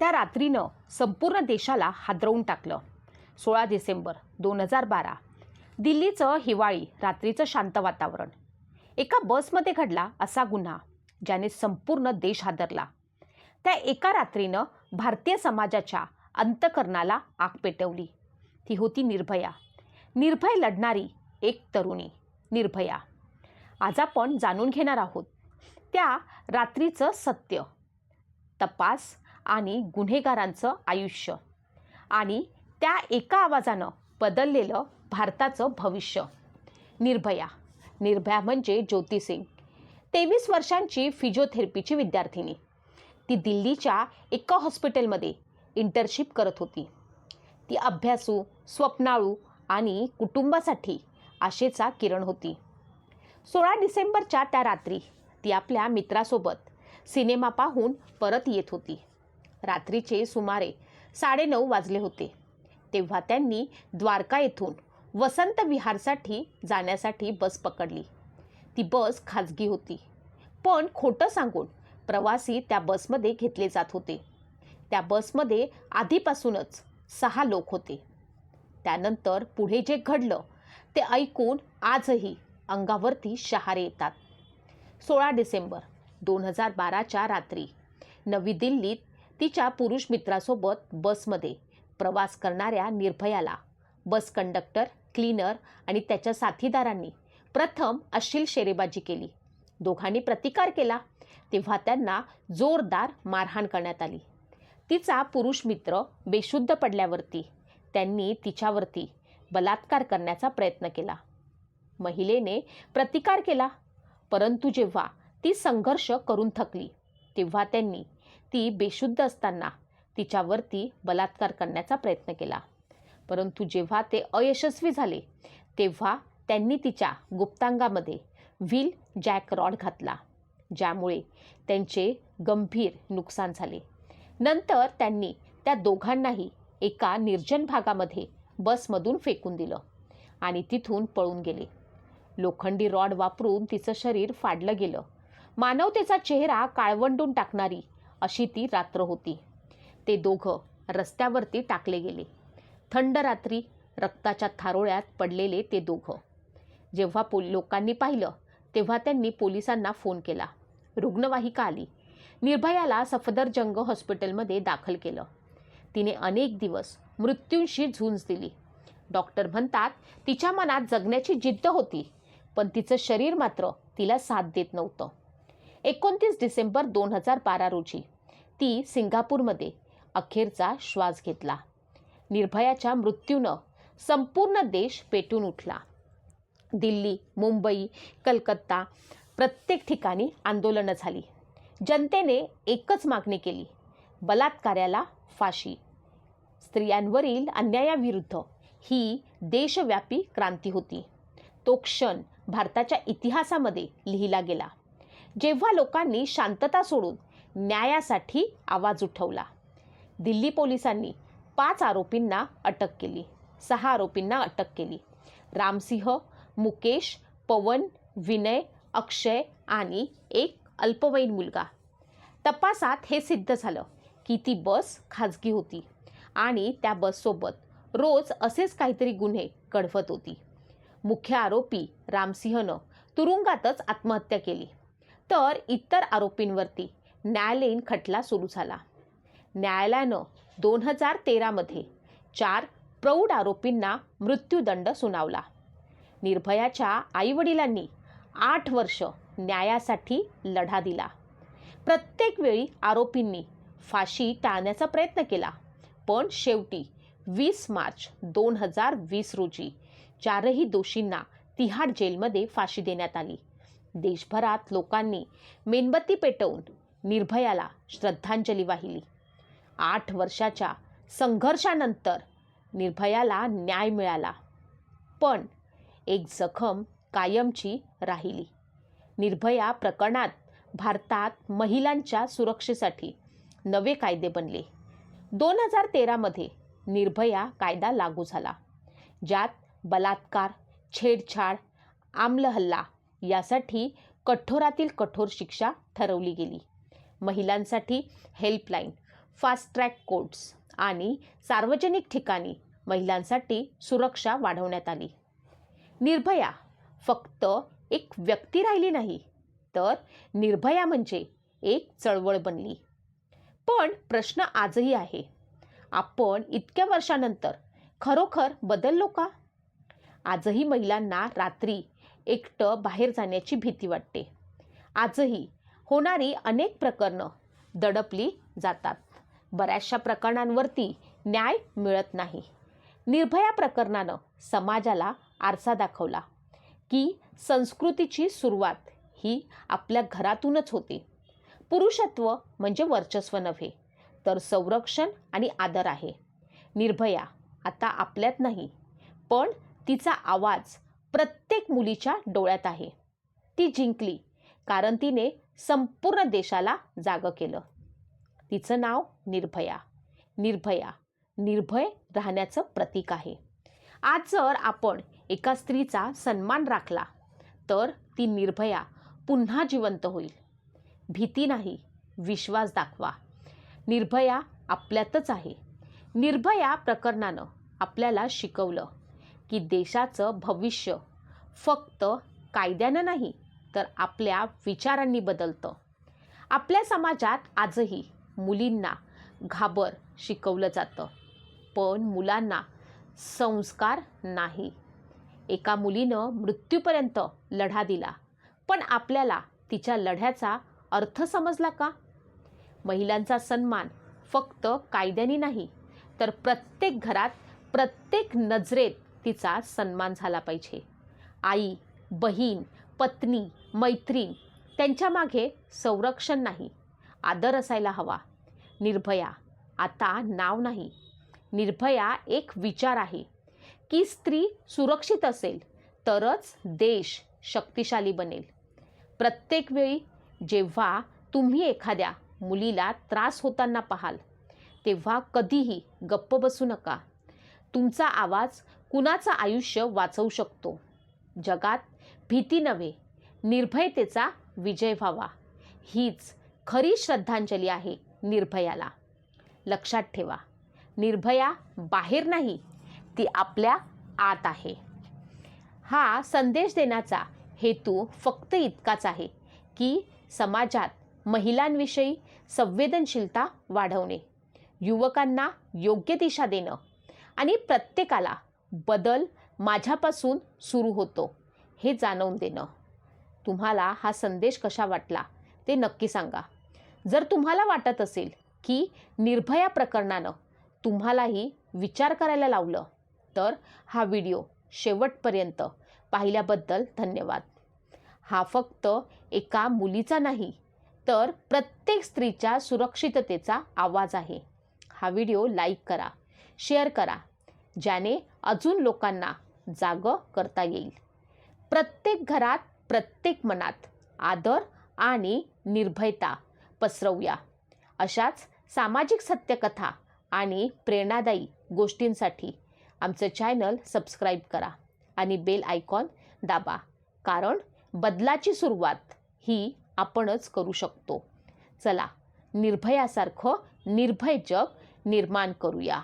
त्या रात्रीनं संपूर्ण देशाला हादरवून टाकलं. सोळा डिसेंबर दोन हजार बारा दिल्लीचं हिवाळी रात्रीचं शांत वातावरण. एका बसमध्ये घडला असा गुन्हा ज्याने संपूर्ण देश हादरला. त्या एका रात्रीनं भारतीय समाजाच्या अंतकरणाला आग पेटवली. ती होती निर्भया. निर्भय लढणारी एक तरुणी निर्भया. आज आपण जाणून घेणार आहोत त्या रात्रीचं सत्य. तपास आणि गुन्हेगारांचं आयुष्य. आणि त्या एका आवाजानं बदललेलं भारताचं भविष्य. निर्भया. निर्भया म्हणजे ज्योती सिंग तेवीस वर्षांची फिजिओथेरपीची विद्यार्थिनी. ती दिल्लीच्या एका हॉस्पिटलमध्ये इंटर्नशिप करत होती. ती अभ्यासू स्वप्नाळू आणि कुटुंबासाठी आशेचा किरण होती. सोळा डिसेंबरच्या त्या रात्री ती आपल्या मित्रासोबत सिनेमा पाहून परत येत होती. रात्रीचे सुमारे साडेनऊ वाजले होते. तेव्हा त्यांनी द्वारका येथून वसंत विहारसाठी जाण्यासाठी बस पकडली. ती बस खाजगी होती. पण खोटं सांगून प्रवासी त्या बसमध्ये घेतले जात होते. त्या बसमध्ये आधीपासूनच सहा लोक होते. त्यानंतर पुढे जे घडलं ते ऐकून आजही अंगावरती शहारे येतात. सोळा डिसेंबर दोन हजार बाराच्या रात्री नवी दिल्लीत तिच्या पुरुष मित्रासोबत बसमध्ये प्रवास करणाऱ्या निर्भयाला बस कंडक्टर क्लीनर आणि त्याच्या साथीदारांनी प्रथम अश्लील शेरेबाजी केली. दोघांनी प्रतिकार केला. तेव्हा त्यांना जोरदार मारहाण करण्यात आली. तिचा पुरुष मित्र बेशुद्ध पडल्यावरती त्यांनी तिच्यावरती बलात्कार करण्याचा प्रयत्न केला. महिलेने प्रतिकार केला. परंतु जेव्हा ती संघर्ष करून थकली तेव्हा त्यांनी ती बेशुद्ध असताना तिच्यावरती बलात्कार करण्याचा प्रयत्न केला. परंतु जेव्हा ते अयशस्वी झाले तेव्हा त्यांनी तिच्या गुप्तांगामध्ये व्हील जॅक रॉड घातला ज्यामुळे त्यांचे गंभीर नुकसान झाले. नंतर त्यांनी त्या दोघांनाही एका निर्जन भागामध्ये बसमधून फेकून दिलं आणि तिथून पळून गेले. लोखंडी रॉड वापरून तिचं शरीर फाडलं गेलं. मानवतेचा चेहरा काळवंडून टाकणारी अशी ती रात्र होती. ते दोघं रस्त्यावरती टाकले गेले. थंड रात्री रक्ताच्या थारोळ्यात पडलेले ते दोघं. जेव्हा पो लोकांनी पाहिलं तेव्हा त्यांनी पोलिसांना फोन केला. रुग्णवाहिका आली. निर्भयाला सफदरजंग हॉस्पिटलमध्ये दाखल केलं. तिने अनेक दिवस मृत्यूंशी झुंज दिली. डॉक्टर म्हणतात तिच्या मनात जगण्याची जिद्द होती पण तिचं शरीर मात्र तिला साथ देत नव्हतं. एकोणतीस डिसेंबर दोन हजार बारा रोजी. ती सिंगापूरमध्ये अखेरचा श्वास घेतला. निर्भयाच्या मृत्यूनं संपूर्ण देश पेटून उठला. दिल्ली मुंबई कलकत्ता प्रत्येक ठिकाणी आंदोलनं झाली. जनतेने एकच मागणी केली बलात्कार्याला फाशी. स्त्रियांवरील अन्यायाविरुद्ध ही देशव्यापी क्रांती होती. तो क्षण भारताच्या इतिहासामध्ये लिहिला गेला. जेव्हा लोकांनी शांतता सोडून न्यायासाठी आवाज उठवला. दिल्ली पोलिसांनी पाच आरोपींना अटक केली. सहा आरोपींना अटक केली. रामसिंह मुकेश पवन विनय अक्षय आणि एक अल्पवयीन मुलगा. तपासात हे सिद्ध झालं की ती बस खाजगी होती आणि त्या बससोबत रोज असेच काहीतरी गुन्हे कडवत होती. मुख्य आरोपी रामसिंहनं तुरुंगातच आत्महत्या केली. तर इतर आरोपींवरती न्यायालयीन खटला सुरू झाला. न्यायालयानं दोन हजार तेरामध्ये चार प्रौढ आरोपींना मृत्यूदंड सुनावला. निर्भयाच्या आईवडिलांनी आठ वर्ष न्यायासाठी लढा दिला. प्रत्येक वेळी आरोपींनी फाशी टाळण्याचा प्रयत्न केला पण शेवटी वीस मार्च दोन हजार वीस रोजी चारही दोषींना तिहाड जेलमध्ये फाशी देण्यात आली. देशभरात लोकांनी मेणबत्ती पेटवून निर्भयाला श्रद्धांजली वाहिली. आठ वर्षाच्या संघर्षानंतर निर्भयाला न्याय मिळाला. पण एक जखम कायमची राहिली. निर्भया प्रकरणात भारतात महिलांच्या सुरक्षेसाठी नवे कायदे बनले. दोन हजार तेरामध्ये निर्भया कायदा लागू झाला ज्यात बलात्कार छेडछाड आम्लहल्ला यासाठी कठोरातील कठोर शिक्षा ठरवली गेली. महिलांसाठी हेल्पलाईन फास्ट ट्रॅक कोर्ट्स आणि सार्वजनिक ठिकाणी महिलांसाठी सुरक्षा वाढवण्यात आली. निर्भया फक्त एक व्यक्ती राहिली नाही तर निर्भया म्हणजे एक चळवळ बनली. पण प्रश्न आजही आहे आपण इतक्या वर्षानंतर खरोखर बदललो का? आजही महिलांना रात्री एकटं बाहेर जाण्याची भीती वाटते. आजही होणारी अनेक प्रकरणं दडपली जातात. बऱ्याचशा प्रकरणांवरती न्याय मिळत नाही. निर्भया प्रकरणानं समाजाला आरसा दाखवला की संस्कृतीची सुरुवात ही आपल्या घरातूनच होते. पुरुषत्व म्हणजे वर्चस्व नव्हे तर संरक्षण आणि आदर आहे. निर्भया आता आपल्यात नाही पण तिचा आवाज प्रत्येक मुलीच्या डोळ्यात आहे. ती जिंकली कारण तिने संपूर्ण देशाला जागं केलं. तिचं नाव निर्भया. निर्भया. निर्भय राहण्याचं प्रतीक आहे. आज जर आपण एका स्त्रीचा सन्मान राखला तर ती निर्भया पुन्हा जिवंत होईल. भीती नाही विश्वास दाखवा. निर्भया आपल्यातच आहे. निर्भया प्रकरणानं आपल्याला शिकवलं की देशाचं भविष्य फक्त कायद्यानं नाही तर आपल्या विचारांनी बदलतं. आपल्या समाजात आजही मुलींना घाबर शिकवलं जातं पण मुलांना संस्कार नाही. एका मुलीनं मृत्यूपर्यंत लढा दिला पण आपल्याला तिच्या लढ्याचा अर्थ समजला का? महिलांचा सन्मान फक्त कायद्याने नाही तर प्रत्येक घरात प्रत्येक नजरेत तिचा सन्मान झाला पाहिजे. आई बहीण पत्नी मैत्रीण त्यांच्या मागे संरक्षण नाही. आदर असायला हवा. निर्भया आता नाव नाही. निर्भया एक विचार आहे. की स्त्री सुरक्षित असेल तरच देश शक्तिशाली बनेल. प्रत्येक वेळी जेव्हा तुम्ही एखाद्या मुलीला त्रास होताना पाहाल तेव्हा कधीही गप्प बसू नका. तुमचा आवाज कुणाचं आयुष्य वाचवू शकतो? जगात भीती नव्हे निर्भयतेचा विजय व्हावा. हीच खरी श्रद्धांजली आहे निर्भयाला. लक्षात ठेवा निर्भया बाहेर नाही ती आपल्या आत आहे. हा संदेश देण्याचा हेतू फक्त इतकाच आहे की समाजात महिलांविषयी संवेदनशीलता वाढवणे युवकांना योग्य दिशा देणं आणि प्रत्येकाला बदल माझ्यापासून सुरू होतो हे जाणवून देणं. तुम्हाला हा संदेश कशा वाटला ते नक्की सांगा. जर तुम्हाला वाटत असेल की निर्भया प्रकरणानं तुम्हालाही विचार करायला लावलं तर हा व्हिडिओ शेवटपर्यंत पाहिल्याबद्दल धन्यवाद. हा फक्त एका मुलीचा नाही तर प्रत्येक स्त्रीच्या सुरक्षिततेचा आवाज आहे. हा व्हिडिओ लाईक करा शेअर करा ज्याने अजून लोकांना जागं करता येईल. प्रत्येक घरात प्रत्येक मनात आदर आणि निर्भयता पसरवूया. अशाच सामाजिक सत्यकथा आणि प्रेरणादायी गोष्टींसाठी आमचं चॅनल सबस्क्राईब करा आणि बेल आयकॉन दाबा कारण बदलाची सुरुवात ही आपणच करू शकतो. चला निर्भयासारखं निर्भय जग निर्माण करूया.